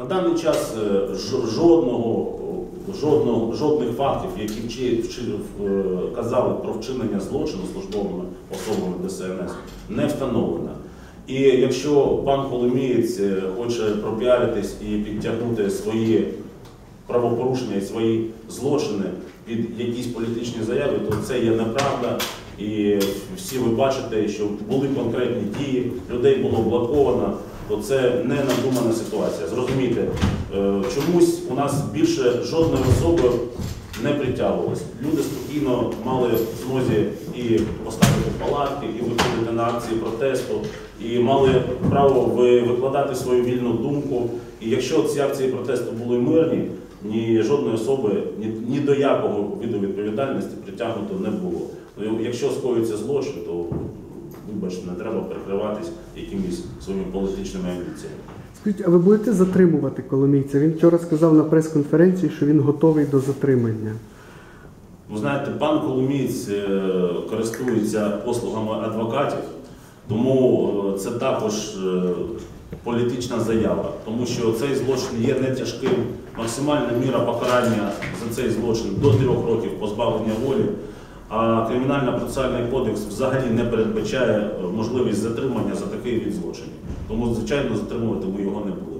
На даний час е, жодного, жодного, жодних фактів, які вчи, вчи- е, казали про вчинення злочину службовими особами ДСНС, не встановлено. І якщо пан Коломієць е, хоче пропіаритись і підтягнути свої правопорушення і свої злочини під якісь політичні заяви, то це є неправда. І всі ви бачите, що були конкретні дії, людей було блоковано, то це не надумана ситуація. Зрозумійте, е, чомусь у нас більше жодної особи не притягувалось. Люди спокійно мали в змозі і поставити палатки, і виходити на акції протесту, і мали право викладати свою вільну думку. І якщо ці акції протесту були мирні, ні жодної особи ні, ні до якого виду відповідальності притягнуто не було. Якщо скоюється злочин, то вибачте, не треба прикриватись якимись своїми політичними амбіціями. Скажіть, а ви будете затримувати Коломійця? Він вчора сказав на прес-конференції, що він готовий до затримання. Ви знаєте, пан Коломієць е, користується послугами адвокатів, тому е, це також е, політична заява, тому що цей злочин є не тяжким. Максимальна міра покарання за цей злочин до трьох років позбавлення волі. А кримінально-процесуальний кодекс взагалі не передбачає е, можливість затримання за такий від злочинів. Тому, звичайно, затримувати ми його не будемо.